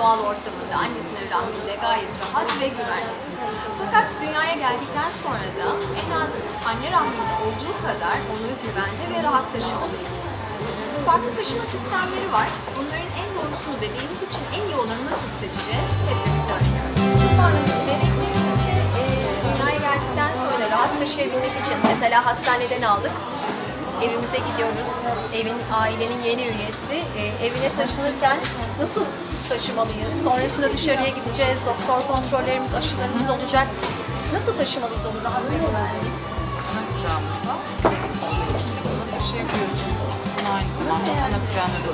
ortamında annesinin rahminde gayet rahat ve güvenli. Fakat dünyaya geldikten sonra da en az anne rahminde olduğu kadar onu güvende ve rahat taşımalıyız. Farklı taşıma sistemleri var. Bunların en doğrusunu bebeğimiz için en iyi olanı nasıl seçeceğiz? Hep birlikte öğreniyoruz. Bebeklerimizi e, dünyaya geldikten sonra rahat taşıyabilmek için mesela hastaneden aldık. Evimize gidiyoruz. Evin, ailenin yeni üyesi. E, evine taşınırken nasıl taşımalıyız? Sonrasında dışarıya gideceğiz. Doktor kontrollerimiz, aşılarımız olacak. Nasıl taşımalıyız onu rahat ve güvenli? ana kucağımızda için bunu taşıyabiliyorsunuz. Bunu aynı zamanda ana kucağında da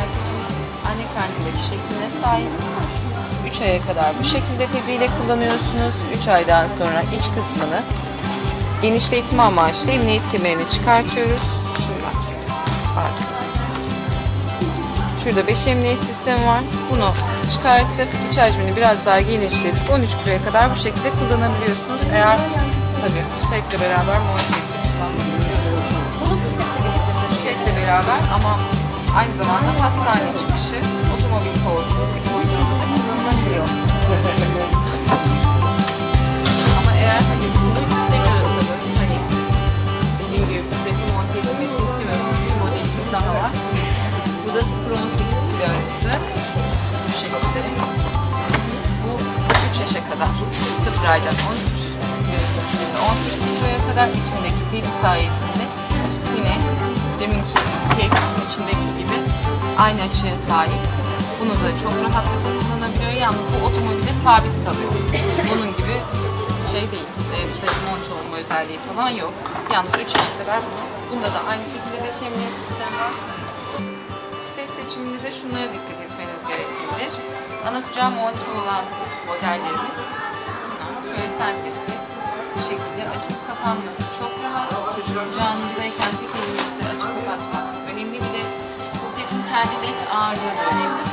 erkeğin anne karnındaki şekline sahip. 3 aya kadar bu şekilde feciyle kullanıyorsunuz. 3 aydan sonra iç kısmını genişletme amaçlı emniyet kemerini çıkartıyoruz. Şöyle. Pardon. Şurada 5 emniyet sistemi var. Bunu çıkartıp iç hacmini biraz daha genişletip 13 kiloya kadar bu şekilde kullanabiliyorsunuz. Eğer tabii bu setle beraber monte edip istiyorsanız. Bunu bu setle birlikte Bu taşıyabiliriz. setle beraber ama aynı zamanda hastane çıkışı, Bu da 0-18 kilo arası. Bu şekilde. Bu 3 yaşa kadar. 0 aydan 13 18 kiloya kadar içindeki pedi sayesinde yine deminki keyfitin içindeki gibi aynı açıya sahip. Bunu da çok rahatlıkla kullanabiliyor. Yalnız bu otomobilde sabit kalıyor. Bunun gibi şey değil. E, sefer monte olma özelliği falan yok. Yalnız 3 yaşa kadar bunda da aynı şekilde beşemli sistem var. Ses seçiminde de şunlara dikkat etmeniz gerekebilir. Ana kucağa monte olan modellerimiz şunlar. Şöyle tentesi bu şekilde açıp kapanması çok rahat. Çocuk kucağınızdayken tek elinizle açıp kapatmak önemli. Bir de bu setin kendi net ağırlığı da önemli.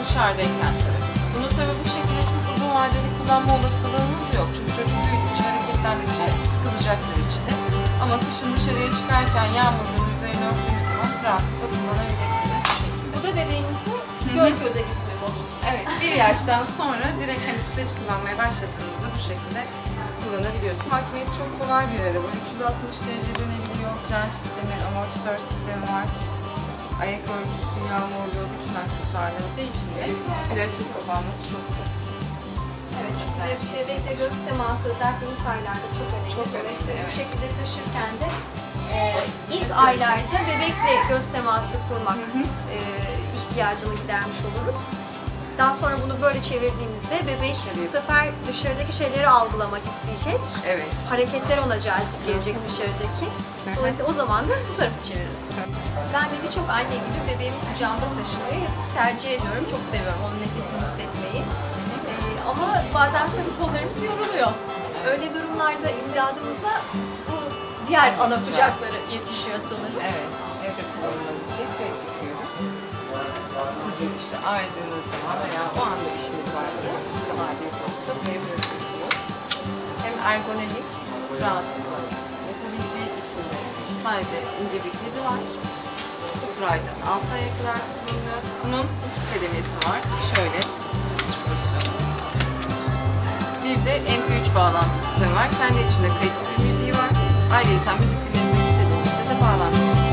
Dışarıdayken tabii. Bunu tabii bu şekilde çok uzun vadeli kullanma olasılığınız yok. Çünkü çocuk büyüdükçe, hareketlendikçe sıkılacaktır içinde. Ama kışın dışarıya çıkarken yağmurdan üzerine örttüğünüz zaman rahatlıkla kullanabilirsiniz bu şekilde. Bu da bebeğimizin göz göze gitme modu. Evet, bir yaştan sonra direkt hani puset kullanmaya başladığınızda bu şekilde kullanabiliyorsun. Hakimiyet çok kolay bir araba. 360 derece dönebiliyor. Fren sistemi, amortisör sistemi var. Ayak örtüsü, yağmurluğu, bütün aksesuarları da içinde. Bir de açıp kapanması çok pratik. Evet çünkü bebekle göz teması özellikle ilk aylarda çok önemli. Çok önemli, Dolayısıyla bu evet. şekilde taşırken de e, ilk aylarda bebekle göz teması kurmak e, ihtiyacını gidermiş oluruz. Daha sonra bunu böyle çevirdiğimizde bebek bu sefer dışarıdaki şeyleri algılamak isteyecek. Evet. Hareketler ona cazip gelecek dışarıdaki. Dolayısıyla o zaman da bu tarafa çeviririz. Ben de birçok anne gibi bebeğimi kucağımda taşımayı tercih ediyorum. Çok seviyorum onun nefesini hissetmeyi. Ee, ama bazen tabii kollarımız yoruluyor. Öyle durumlarda imdadımıza bu diğer ana kucakları yetişiyor sanırım. Evet, evde kullanılabilecek pratik bir ürün. Sizin işte aradığınız zaman veya o anda işiniz varsa kısa vadeli de olsa buraya bırakıyorsunuz. Hem ergonomik, rahatlıkla yatabileceği için de sadece ince bir pedi var. 0 aydan 6 aya kadar kullanılıyor. Bunun iki kademesi var. Şöyle. Bir de MP3 bağlantı sistemi var. Kendi içinde kayıtlı bir müziği var. Ayrıca müzik dinletmek istediğinizde de bağlantı